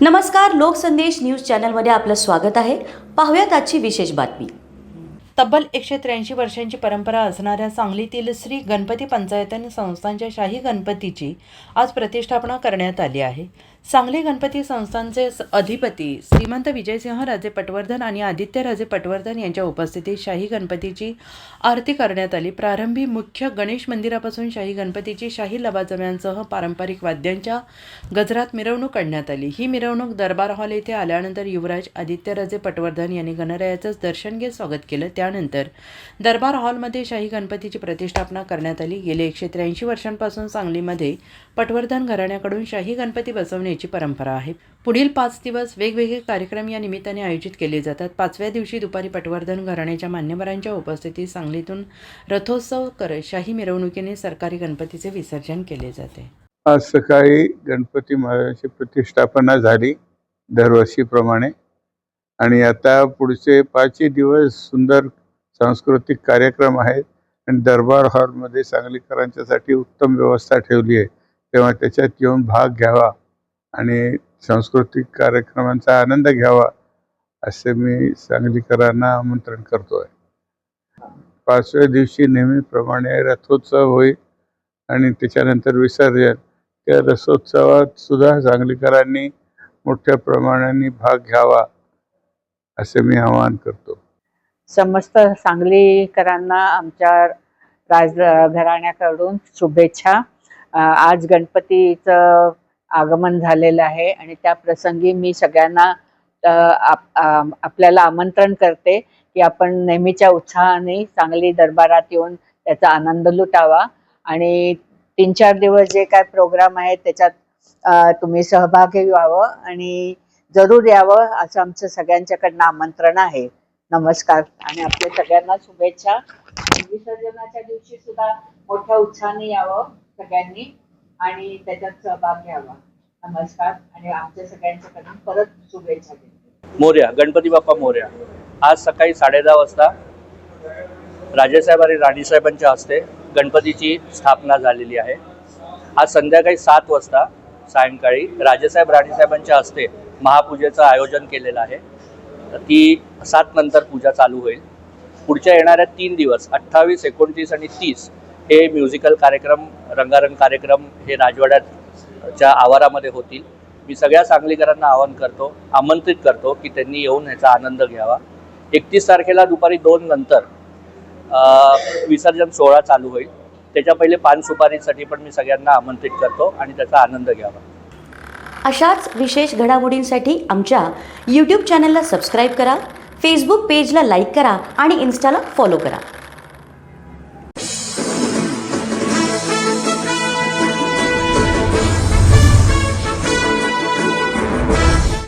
नमस्कार लोकसंदेश न्यूज चॅनलमध्ये आपलं स्वागत आहे. पाहूयात आजची विशेष बातमी. तब्बल एकशे त्र्याऐंशी वर्षांची परंपरा असणाऱ्या सांगलीतील श्री गणपती पंचायतन संस्थांच्या शाही गणपतीची आज प्रतिष्ठापना करण्यात आली आहे. सांगली गणपती संस्थांचे स- अधिपती श्रीमंत विजयसिंह राजे पटवर्धन आणि आदित्य राजे पटवर्धन यांच्या उपस्थितीत शाही गणपतीची आरती करण्यात आली. प्रारंभी मुख्य गणेश मंदिरापासून शाही गणपतीची शाही लबाजम्यांसह पारंपरिक वाद्यांच्या गजरात मिरवणूक काढण्यात आली. ही मिरवणूक दरबार हॉल येथे आल्यानंतर युवराज आदित्यराजे पटवर्धन यांनी गणरायाचंच दर्शन घेत स्वागत केलं. त्यानंतर दरबार हॉलमध्ये शाही गणपतीची प्रतिष्ठापना करण्यात आली. गेले एकशे त्र्याऐंशी वर्षांपासून सांगलीमध्ये पटवर्धन घराण्याकडून शाही गणपती बसवण्याची परंपरा आहे. पुढील पाच दिवस वेगवेगळे कार्यक्रम या निमित्ताने आयोजित केले जातात. पाचव्या दिवशी दुपारी पटवर्धन घराण्याच्या मान्यवरांच्या उपस्थितीत सांगलीतून रथोत्सव करत शाही मिरवणुकीने सरकारी गणपतीचे विसर्जन केले जाते. आज सकाळी गणपती महाराजांची प्रतिष्ठापना झाली दरवर्षीप्रमाणे. आणि आता पुढचे पाचही दिवस सुंदर सांस्कृतिक कार्यक्रम आहेत. आणि दरबार हॉलमध्ये सांगलीकरांच्यासाठी उत्तम व्यवस्था ठेवली आहे. तेव्हा त्याच्यात येऊन भाग घ्यावा. आणि सांस्कृतिक कार्यक्रमांचा आनंद घ्यावा असे मी सांगलीकरांना आमंत्रण करतोय. पाचव्या दिवशी नेहमीप्रमाणे रथोत्सव होईल आणि त्याच्यानंतर विसर्जन. त्या रसोत्सवात सुद्धा सांगलीकरांनी मोठ्या प्रमाणाने भाग घ्यावा असे मी आवाहन करतो. समस्त सांगलीकरांना आमच्या राज घराण्याकडून शुभेच्छा. आज गणपतीचं आगमन झालेलं आहे आणि त्या प्रसंगी मी सगळ्यांना आपल्याला आमंत्रण करते की आपण नेहमीच्या उत्साहाने सांगली दरबारात येऊन त्याचा आनंद लुटावा. आणि तीन चार दिवस जे काय प्रोग्राम आहेत त्याच्यात तुम्ही सहभागी व्हावं आणि जरूर यावं असं आमचं सगळ्यांच्याकडनं आमंत्रण आहे. नमस्कार आणि आपल्या सगळ्यांना शुभेच्छा. विसर्जनाच्या दिवशी सुद्धा मोठ्या उत्साहाने यावं सगळ्यांनी. आणि त्याच्यात सहभाग घ्यावा. नमस्कार. आणि आमच्या सगळ्यांच्याकडून परत शुभेच्छा देते. मोर्या गणपती बाप्पा मोर्या. आज सकाळी साडेदहा वाजता राजेसाहेब आणि राणीसाहेबांच्या हस्ते गणपतीची स्थापना झालेली आहे. आज संध्याकाळी सात वाजता सायंकाळी राजेसाहेब राणीसाहेबांच्या हस्ते महापूजेचं आयोजन केलेलं आहे. ती सात नंतर पूजा चालू होईल. पुढच्या येणाऱ्या तीन दिवस अठ्ठावीस एकोणतीस आणि तीस हे म्युझिकल कार्यक्रम रंगारंग कार्यक्रम हे राजवाड्याच्या आवारामध्ये होतील. मी सगळ्या सांगलीकरांना आवाहन करतो आमंत्रित करतो की त्यांनी येऊन ह्याचा आनंद घ्यावा. एकतीस तारखेला दुपारी दोन नंतर विसर्जन सोहळा चालू होईल. त्याच्या पहिले पान सुपारीसाठी पण मी सगळ्यांना आमंत्रित करतो आणि त्याचा आनंद घ्यावा. अशाच विशेष घडामोडींसाठी आमच्या यूट्यूब चॅनलला सबस्क्राईब करा फेसबुक पेजला लाईक करा आणि इन्स्टाला फॉलो करा.